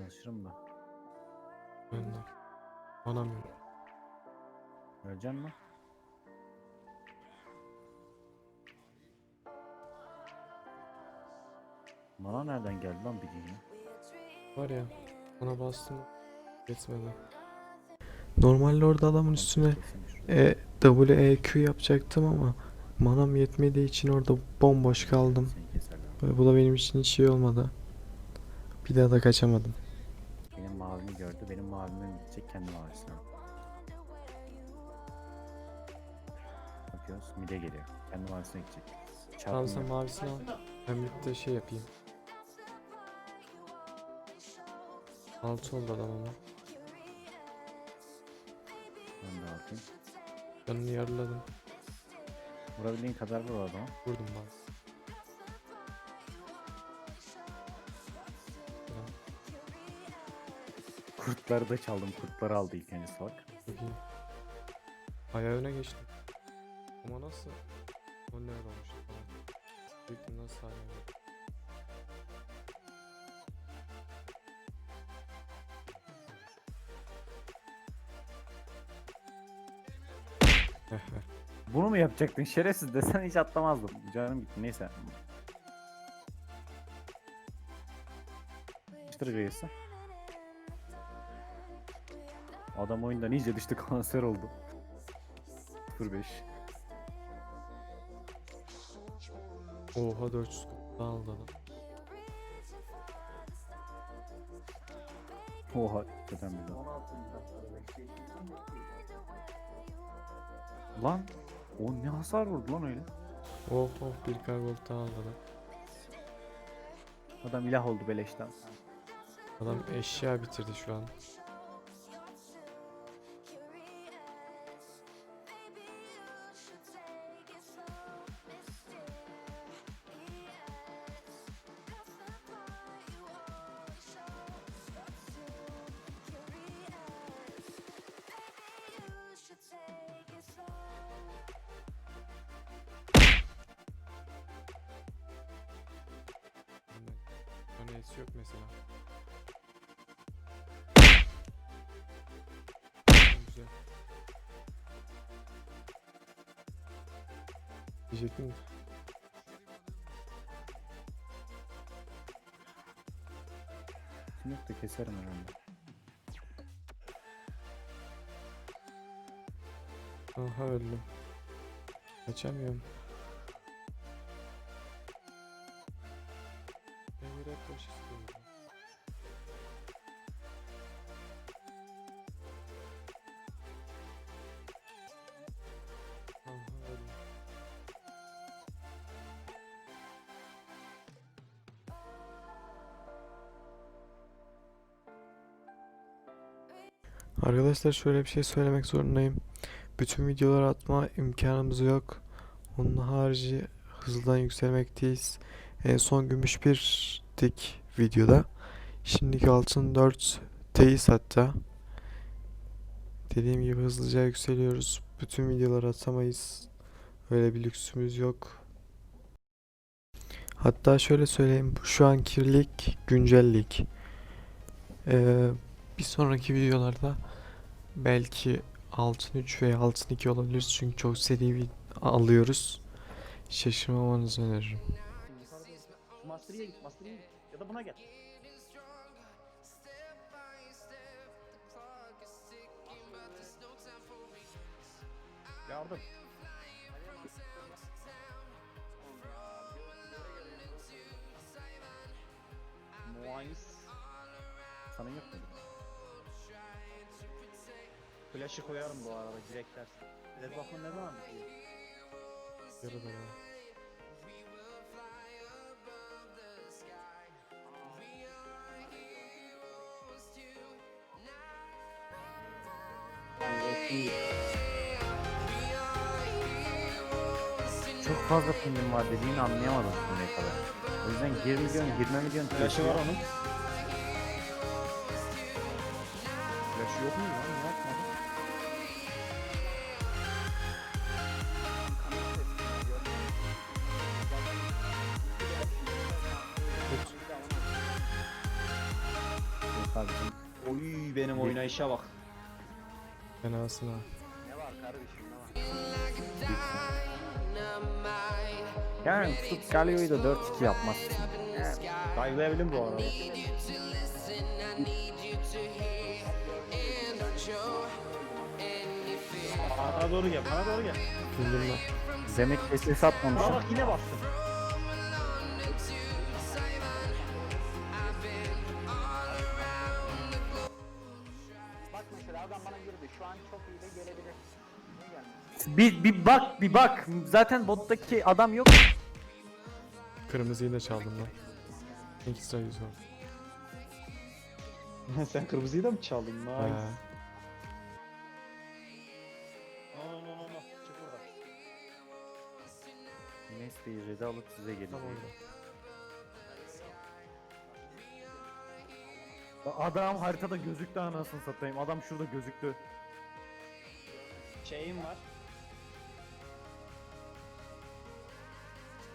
Çalışırım da. Ben de. Manam yok. Öleceksin mi? Bana nereden geldi lan bir dünya? Var ya. Ona bastım. Geçmedi. Normalde orada adamın üstüne e, W, E, Q yapacaktım ama manam yetmediği için orada bomboş kaldım. Ve bu da benim için hiç iyi olmadı. Bir daha da kaçamadım. Mavimi gördü. Benim mavimden gidecek kendi mavisine. Bakıyoruz. Mide geliyor. Kendi mavisine gidecek. Tamam sen Çarpmıyor. mavisini al. Ben bir de şey yapayım. Altı oldu adam ama. Ben de atayım. Canını yarıladım. Vurabildiğin kadar vur o adama. Vurdum ben. Kurtları da çaldım. Kurtları aldı ilk önce salak. Ayağı öne geçtim. Ama nasıl? O ne olmuş. Büyüktüm nasıl heh. Bunu mu yapacaktın şerefsiz desen hiç atlamazdım. Canım gitti neyse. Çıtır gayesi. Adam oyundan iyice düştü kanser oldu. 05. Oha 400 daha aldı adam. Oha kötü bir Lan o ne hasar vurdu lan öyle. Oh oh bir kargol daha aldı adam. Adam ilah oldu beleşten. Adam eşya bitirdi şu an. Hani yok mesela. Güzel. Diyecektim. Şimdi yok da keserim herhalde. Aha öldüm. Kaçamıyorum. Boş istiyorum. Arkadaşlar şöyle bir şey söylemek zorundayım. Bütün videoları atma imkanımız yok. Onun harici hızlıdan yükselmekteyiz. En son gümüş bir dik videoda. Şimdiki altın 4 teyiz hatta. Dediğim gibi hızlıca yükseliyoruz. Bütün videoları atamayız. Öyle bir lüksümüz yok. Hatta şöyle söyleyeyim. Şu anki lig güncel lig. Ee, bir sonraki videolarda belki altın 3 veya altın 2 olabilir çünkü çok seri bir alıyoruz. Şaşırmamanızı öneririm. Master'ya git. Ya da buna gel. Yardım. Muayis. Sana yok mu? Flash'ı koyarım bu arada direkt dersin. Red Buff'ın ne zaman bitiyor? Var. Çok fazla pingim var dediğini anlayamadım şimdiye kadar. O yüzden 20 milyon, 20 milyon Flash'ı var onun. Flash yok mu lan? Tut. bizim Oy benim oynayışa bak. Fenasın ha. Ne var kardeşim ne var? Yani tutup Galio'yu da 4-2 yapmazsın. Kayblayabilirim bu arada. Bana doğru gel, bana doğru gel. Bildim ben. Demek SS atmamışım. Aa bak yine bastım. Şu an çok iyi de gelebilir. Bir, bir bak bir bak. Zaten bottaki adam yok. Kırmızıyı da çaldım lan. Ekstra yüz var. Sen kırmızıyı da mı çaldın? Nice. Ha. No no no no. Çık buradan. Neyse red'i alıp size geliyor. Tamam. Adam haritada gözüktü anasını satayım. Adam şurada gözüktü. Şeyim var.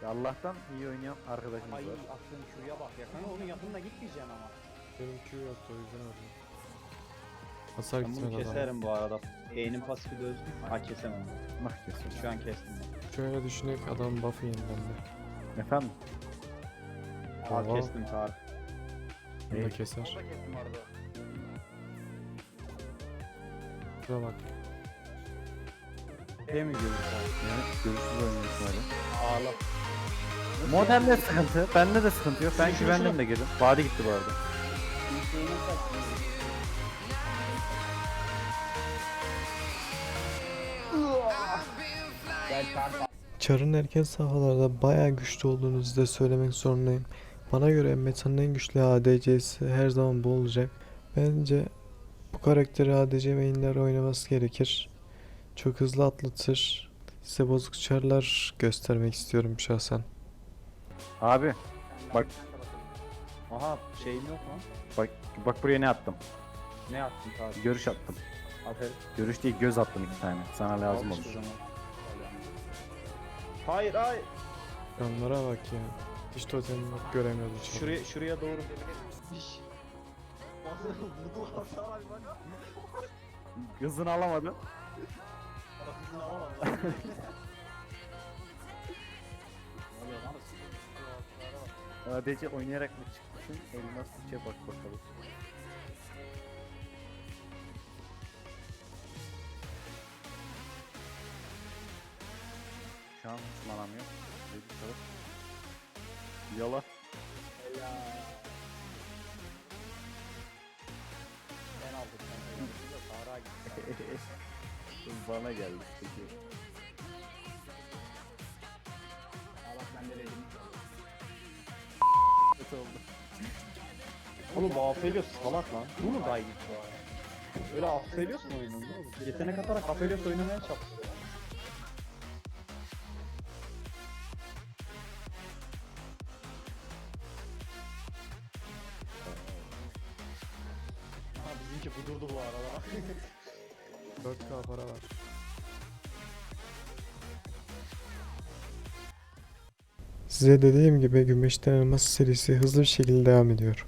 Ya Allah'tan iyi oynayan arkadaşımız Ay var. attığın şuraya bak ya. Kanka onun yakınına gitmeyeceksin ama. Benim Q yoktu o yüzden öyle. Hasar Ben bunu gitmedi adam. keserim bu arada. E'nin pasifi de özgür. Ha kesemem. Nah kesin. Şu an kestim. Şöyle düşünerek adam buff'ı yenilendi. Efendim? Ha Oha. kestim Tarık. Bunu da keser. Şuna bak. Şey mi görürsün? Yani görüşsüz oynuyorsun öyle. Ağla. Modelde sıkıntı. Bende de sıkıntı yok. Ben Şunu- güvendim şunu- de girdim. Badi gitti bu arada. Çarp. Char'ın erken safhalarda bayağı güçlü olduğunu size söylemek zorundayım. Bana göre metanın en güçlü ADC'si her zaman bu olacak. Bence bu karakteri ADC mainler oynaması gerekir. Çok hızlı atlatır. Size bozuk char'lar göstermek istiyorum şahsen. Abi Bak. Aha şeyim yok lan. bak bak buraya ne attım? Ne attın Tarık? Görüş attım. Aferin. Görüş değil göz attım iki tane. Sana lazım olur. zaman. Hayır hayır. Yanlara bak ya. Hiç totem yok göremiyoruz. şu an. Şuraya şuraya doğru. Vurdu hasar abi bak. Alamam. ADC oynayarak mı çıkmışsın? Elmas içe bak bakalım. Şu an hiç manam yok. Yala. Ben Bana geldi peki. Bak ben de oldu. Oğlum Aphelios salak lan. Bu mu arada? Öyle Aphelios mu oynandı oğlum? Yetenek atarak Aphelios oynamaya çalışıyor. 4K para var. Size dediğim gibi Gümüşten Elmas serisi hızlı bir şekilde devam ediyor.